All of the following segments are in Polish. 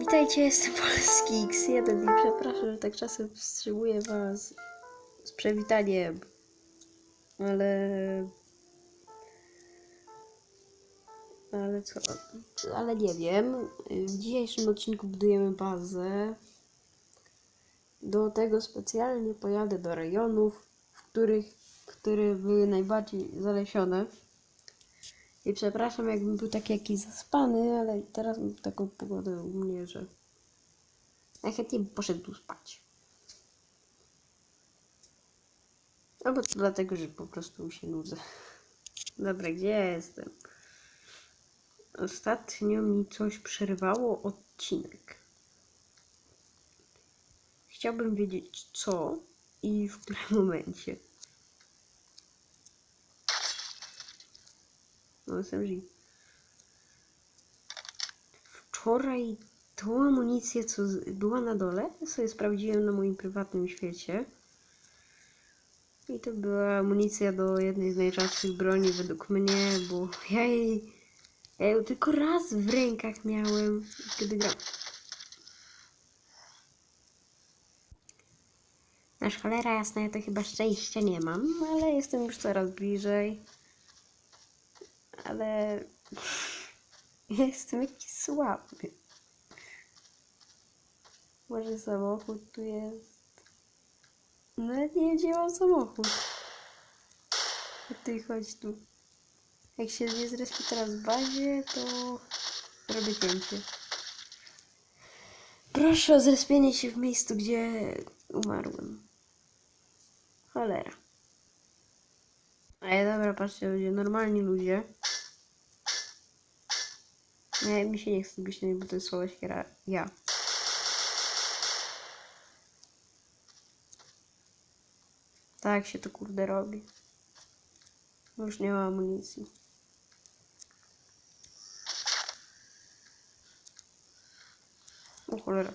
Witajcie, jestem Polski X1 i przepraszam, że tak czasem wstrzymuję was z przywitaniem, ale... Ale co? Ale nie wiem. W dzisiejszym odcinku budujemy bazę. Do tego specjalnie pojadę do rejonów, w których, które były najbardziej zalesione. I przepraszam, jakbym był taki jakiś zaspany, ale teraz mam taką pogodę u mnie, że najchętniej bym poszedł spać. Albo to dlatego, że po prostu się nudzę. Dobra, gdzie ja jestem? Ostatnio mi coś przerwało odcinek. Chciałbym wiedzieć co i w którym momencie. No SMG. Wczoraj tą amunicję, co była na dole, sobie sprawdziłem na moim prywatnym świecie. I to była amunicja do jednej z najczęstszych broni według mnie, bo ja jej, ja ją tylko raz w rękach miałem, kiedy grałem. Nasz cholera jasna, ja to chyba szczęścia nie mam, ale jestem już coraz bliżej. Ale ja jestem jakiś słaby. Może samochód tu jest. Nawet nie mam samochód. A ty chodź tu. Jak się nie zrespię teraz w bazie, to robię cięcie. Proszę o zrespienie się w miejscu, gdzie umarłem. Cholera. Ej, dobra, patrzcie ludzie, normalni ludzie. Nie, mi się nie chce być bo to jest słowo świera. Ja. Tak się to kurde robi. Już nie ma amunicji. O cholera.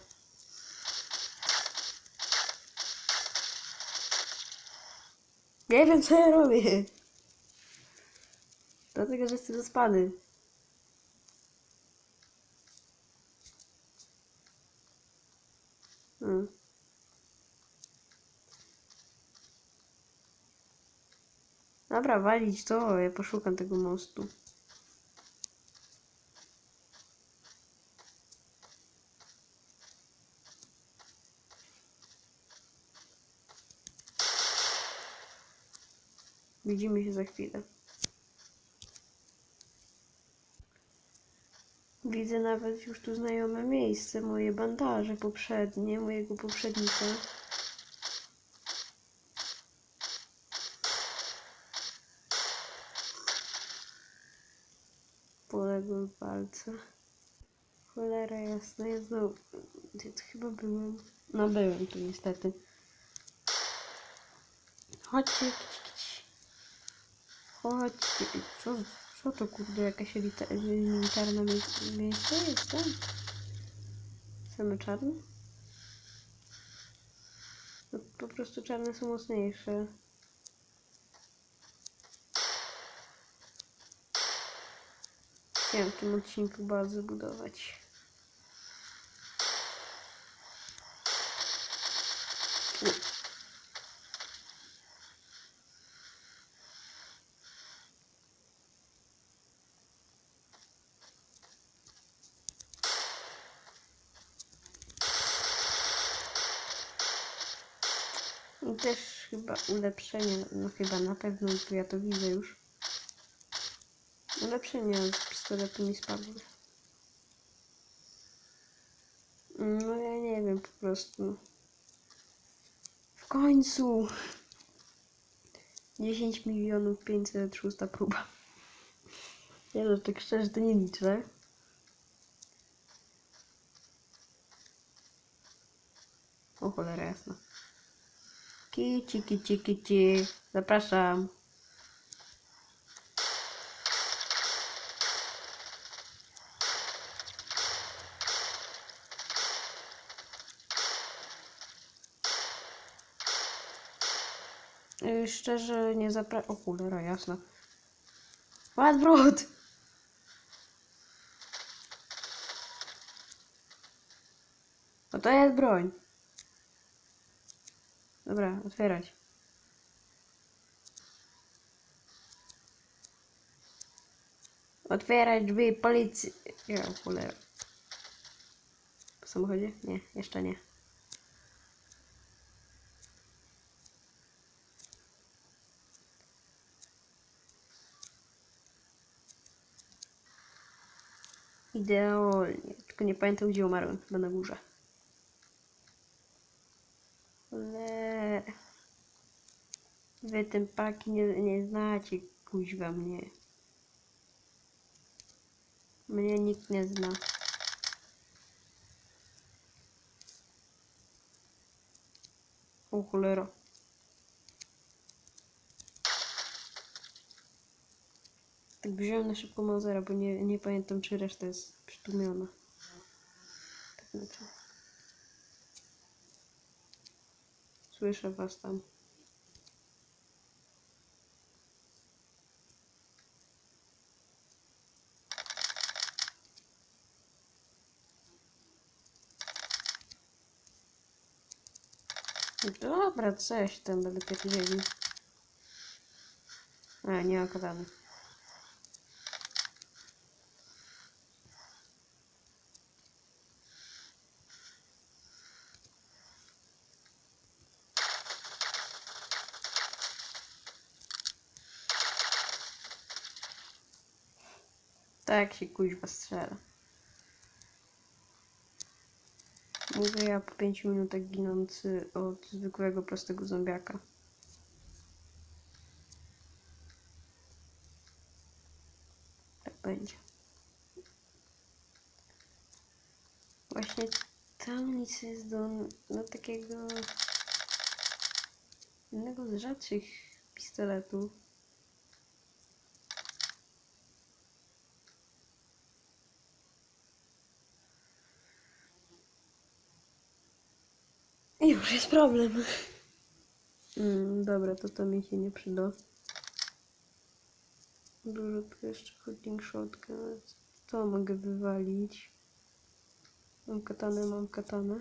Nie wiem co ja robię. Dlatego, że jestem zaspany. Dobra, walić to, ja poszukam tego mostu. Widzimy się za chwilę. Widzę nawet już tu znajome miejsce, moje bandaże poprzednie, mojego poprzednika. Palce. Cholera jasna, ja znowu... Gdzie to chyba byłem? No byłem tu niestety. Chodźcie. Chodźcie. Co, co to kurde, jakaś elita, militarna mie- miejsce jest tam? Same czarne? No, po prostu czarne są mocniejsze. Chciałem w tym odcinku bazę budować. I też chyba ulepszenie, no chyba na pewno, bo ja to widzę już. Ulepszenie pistoletu mi spadły. No ja nie wiem po prostu. W końcu! 10 milionów 500 szósta próba. Ja no tak szczerze to nie liczę. O cholera jasna. Kici, kici, kici. Zapraszam. Szczerze nie zapra... O cholera jasna. Odwrót! No to jest broń. Dobra, otwierać. Otwierać drzwi policji. Ja. Po samochodzie? Nie, jeszcze nie. Idealnie. Tylko nie pamiętam, gdzie umarłem. Chyba na górze. Ale... Wy tym paki nie, nie znacie, kuźwa mnie. Mnie nikt nie zna. O cholera. Wziąłem na szybko Mausera, bo nie, nie pamiętam, czy reszta jest przytłumiona. Tak znaczy. Słyszę was tam. Dobra, coś tam będę pierdzieli. A, nie ma Tak się kuźwa strzela. Mówię ja po 5 minutach ginący od zwykłego, prostego zombiaka. Tak będzie. Właśnie ta amunicja jest do, do takiego jednego z rzadszych pistoletów. Już jest problem. Mm, dobra, to to mi się nie przyda. Dużo tu jeszcze shooting shotgun. Co mogę wywalić? Mam katanę, mam katanę.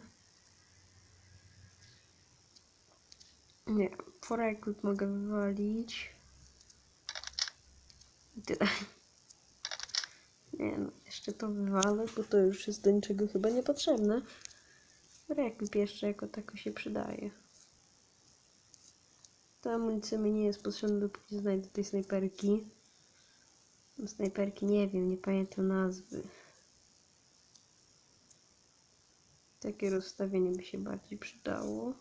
Nie, forekut mogę wywalić. I tyle. Nie no, jeszcze to wywalę, bo to już jest do niczego chyba niepotrzebne. Rekrup jeszcze jako tako się przydaje. Ta amunicja mi nie jest potrzebna, dopóki znajdę tej snajperki. Snajperki nie wiem, nie pamiętam nazwy. Takie rozstawienie by się bardziej przydało.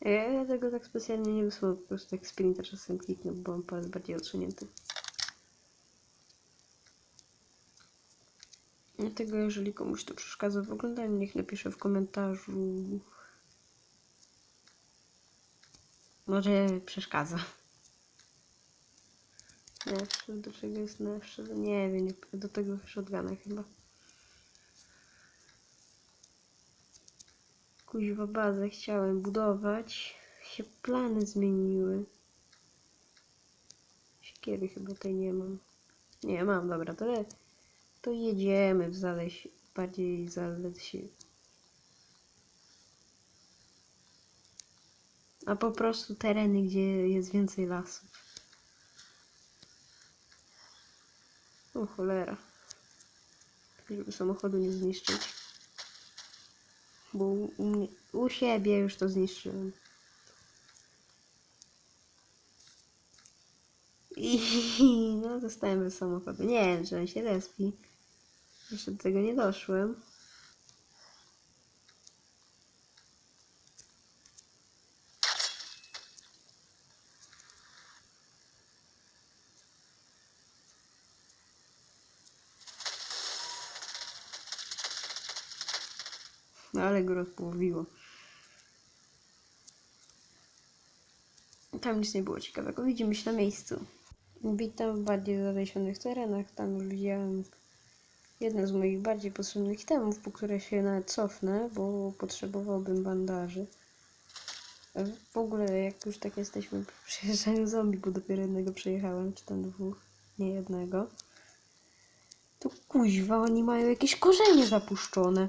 Ja tego tak specjalnie nie wysłałem, po prostu tak sprinter czasem kliknę, bo mam palec bardziej odsunięty. Dlatego jeżeli komuś to przeszkadza w oglądaniu, niech napisze w komentarzu. Może przeszkadza. Nefszel, do czego jest nefszel? Nie wiem, do tego shotguna chyba. Kuźwa bazę chciałem budować. Się plany zmieniły. Siekiery chyba tej nie mam. Nie mam, dobra, to le- to jedziemy w zaleś, bardziej zalesie. A po prostu tereny, gdzie jest więcej lasów. O cholera. Żeby samochodu nie zniszczyć. Bo u, mnie, u siebie już to zniszczyłem. I no, zostałem bez samochodu. Nie wiem, czy on się respi. Jeszcze do tego nie doszłem. No ale go rozpołowiło. Tam nic nie było ciekawego. Widzimy się na miejscu. Witam w bardziej zalesionych terenach. Tam już widziałem jedno z moich bardziej potrzebnych temów, po które się nawet cofnę, bo potrzebowałbym bandaży. W ogóle, jak już tak jesteśmy przy przejeżdżaniu zombie, bo dopiero jednego przejechałem, czy tam dwóch, nie jednego, To kuźwa, oni mają jakieś korzenie zapuszczone.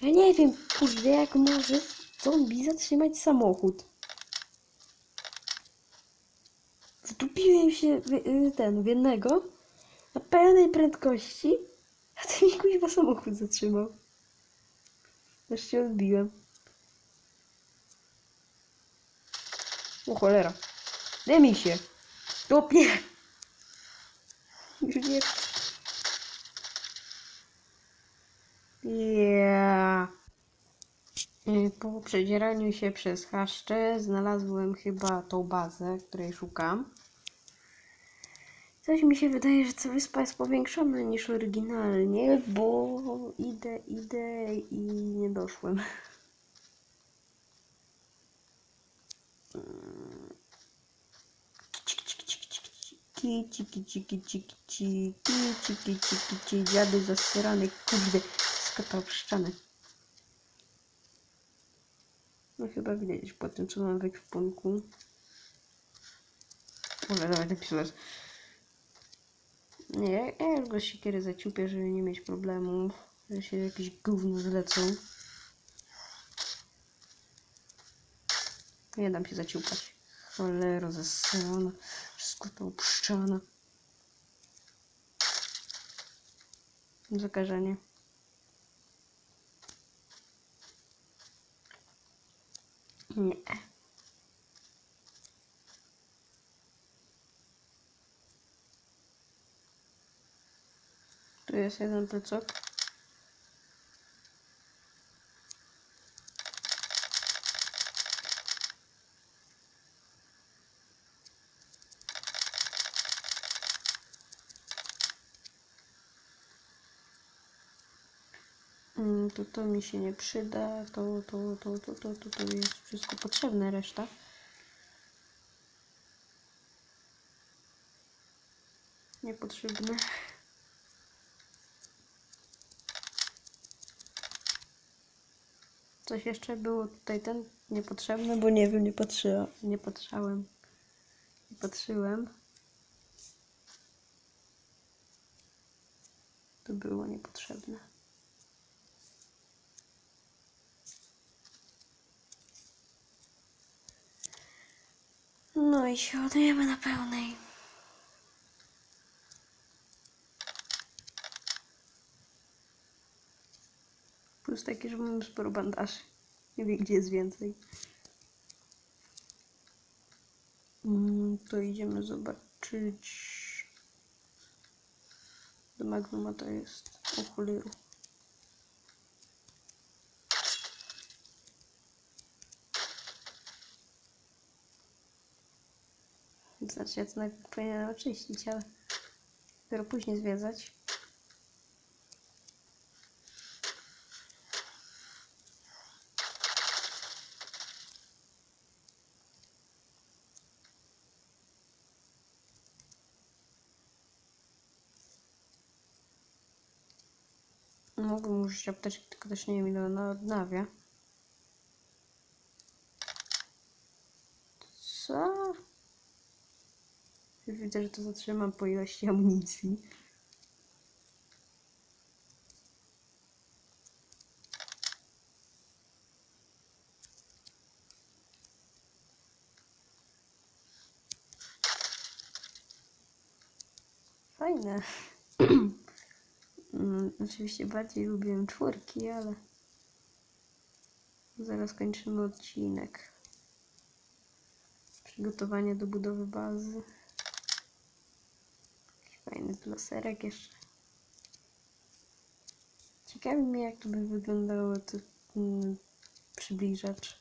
Ja nie wiem, kurde, jak może zombie zatrzymać samochód. Wdupiłem się w, y, ten, w jednego na pełnej prędkości, a ten mi kuźwa samochód zatrzymał. Aż się odbiłem. O cholera. Dymi się. Topie. Już nie... Y, Po przedzieraniu się przez chaszcze znalazłem chyba tą bazę, której szukam. Coś mi się wydaje, że ta wyspa jest powiększona niż oryginalnie, bo idę, idę i nie doszłem. Kici, kici, kici, kici, kici, kici, kici, dziady zasrany, kurde, w ścianę. No chyba widać po tym, co mam w ekwipunku. Może ten pistolet. Nie, ja już go siekierę zaciupię, żeby nie mieć problemów, że się jakieś gówno zlecą. Nie dam się zaciupać. Cholero zasrana, wszystko to upszczane. Zakażenie. Nie. Tu jest jeden plecak. Mm, To to mi się nie przyda, to, to, to, to, to, to, to jest wszystko potrzebne, reszta. Niepotrzebne. Coś jeszcze było tutaj ten niepotrzebne, bo nie wiem, nie patrzyłam. Nie patrzałem. Nie patrzyłem. To było niepotrzebne. No i się ładujemy na pełnej. Plus takie, że mam sporo bandaży. Nie wiem, gdzie jest więcej. Mm, to idziemy zobaczyć. Do Magnuma to jest. O choleru. Znaczy, ja to najpierw powinienem oczyścić, ale dopiero później zwiedzać. Mógłbym użyć apteczki, tylko też nie wiem ile ona odnawia. Co? Widzę, że to zatrzymam po ilości amunicji. Fajne. Oczywiście bardziej lubię czwórki, ale zaraz kończymy odcinek. Przygotowanie do budowy bazy. Jakiś fajny laserek jeszcze. Ciekawi mnie, jak to by wyglądało to mm, przybliżacz.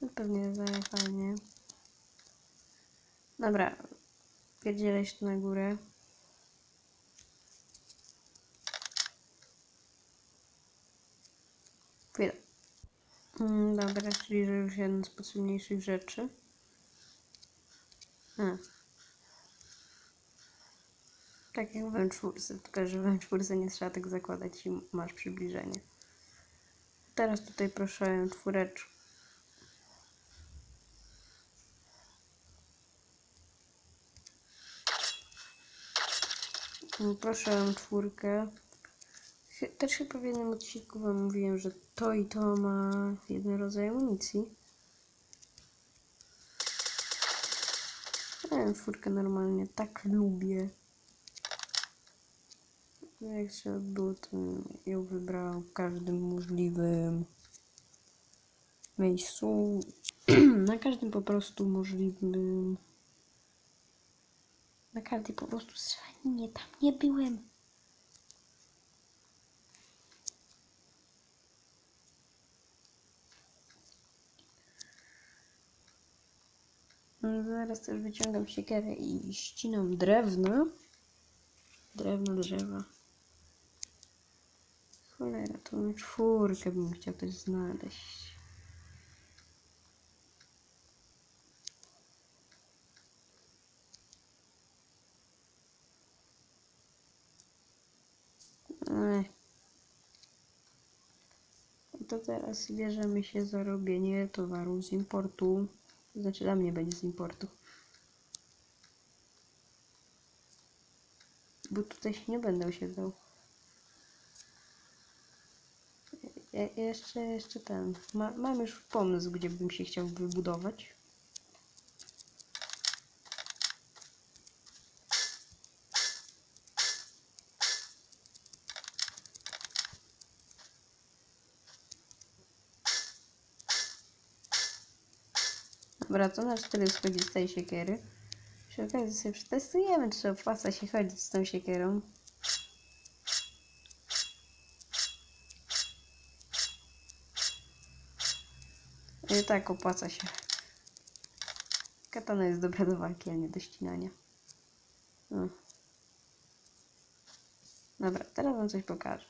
No pewnie fajnie. Dobra, pierdzielę się tu na górę. Chwilę. Mm, dobra, czyli już jedna z potrzebniejszych rzeczy. A. Tak jak w M4, tylko że w M4 nie trzeba tak zakładać i masz przybliżenie. Teraz tutaj proszę czwóreczkę. Mm, Proszę o czwórkę. Chy- Też chyba w jednym odcinku wam mówiłem, że to i to ma jeden rodzaj amunicji. Ja czwórkę normalnie tak lubię. Jak się było, to ją wybrałam w każdym możliwym miejscu. Na każdym po prostu możliwym. Na każdej po prostu strzelaninie tam nie byłem. Zaraz też wyciągam siekierę i ścinam drewno. Drewno, drzewa. Cholera, na czwórkę bym chciał też znaleźć. Ech. No To teraz bierzemy się za robienie towaru z importu. To znaczy dla mnie będzie z importu. Bo tutaj się nie będę osiedlał. Je, jeszcze, jeszcze ten. Ma, mam już pomysł, gdzie bym się chciał wybudować. To nasz tyle schodzi z tej siekiery. Przy okazji sobie przetestujemy, czy opłaca się chodzić z tą siekierą. I tak opłaca się. Katana jest dobra do walki, a nie do ścinania. No. Dobra, teraz wam coś pokażę.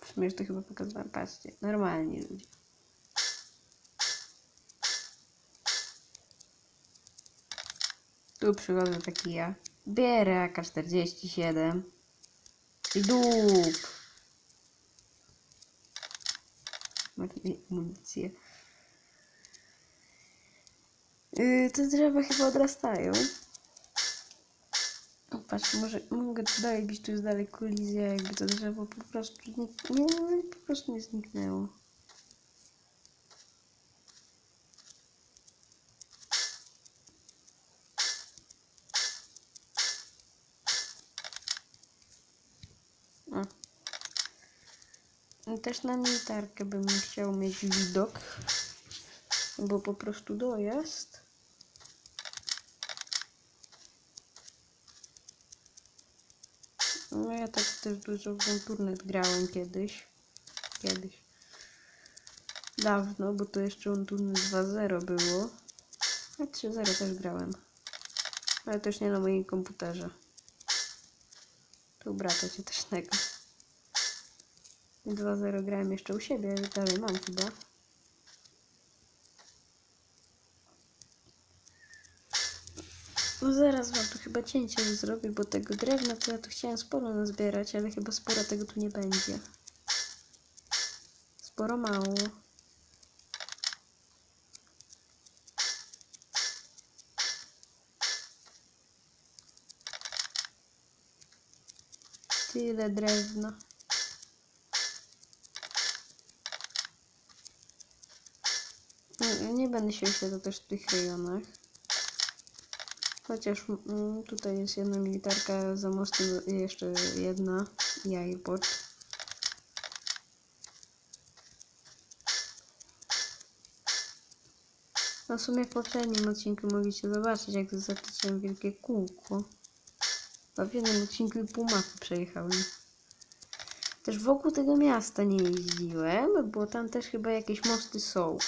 W sumie już to chyba pokazywałem. Patrzcie, normalni ludzie. Tu przychodzę taki ja. Bierę AK-47. I dup. Mam amunicję. Yy, te drzewa chyba odrastają. Patrz, może mogę dalej być tu jest dalej kolizja, jakby to drzewo po prostu nie, nie, po prostu nie zniknęło. Też na militarkę bym chciał mieć widok, bo po prostu dojazd. No ja tak też dużo w Unturnet grałem kiedyś. Kiedyś. Dawno, bo to jeszcze Unturnet 2.0 było. A 3.0 też grałem. Ale też nie na moim komputerze. Tu brata ciotecznego. 2.0 grałem jeszcze u siebie, dalej mam chyba. No zaraz wam tu chyba cięcie zrobię, bo tego drewna to ja tu chciałem sporo nazbierać, ale chyba sporo tego tu nie będzie. Sporo mało. Tyle drewna. Nie, nie będę się osiedlał też w tych rejonach. Chociaż mm, tutaj jest jedna militarka za mostem, jeszcze jedna i airport. No w sumie w poprzednim odcinku mogliście zobaczyć, jak zatoczyłem wielkie kółko. A w jednym odcinku pół mapy przejechałem. Też wokół tego miasta nie jeździłem, bo tam też chyba jakieś mosty są.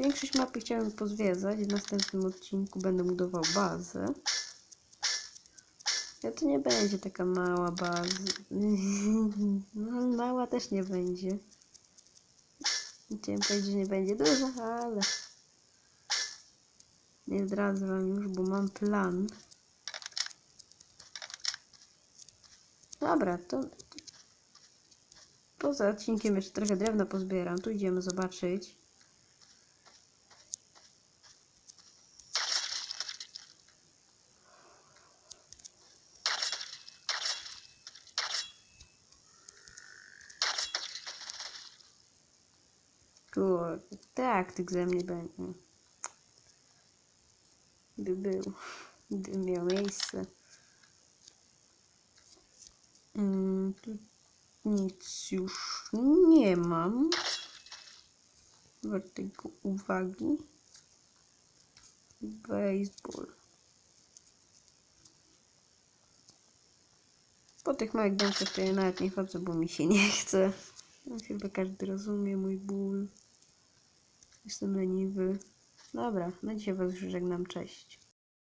Większość mapy chciałem pozwiedzać. W następnym odcinku będę budował bazę. Ja to nie będzie taka mała baza. No, mała też nie będzie. Chciałem powiedzieć, że nie będzie duża, ale nie zdradzę wam już, bo mam plan. Dobra, to poza odcinkiem jeszcze trochę drewna pozbieram. Tu idziemy zobaczyć. Kurde, tak, tych ze mnie będzie. By był, gdyby miał miejsce. Mm, tu nic już nie mam. Wartego uwagi. Baseball. Po tych małych dętach to ja nawet nie chodzę, bo mi się nie chce. No, chyba każdy rozumie mój ból. Jestem leniwy. Dobra, na dzisiaj was już żegnam. Cześć.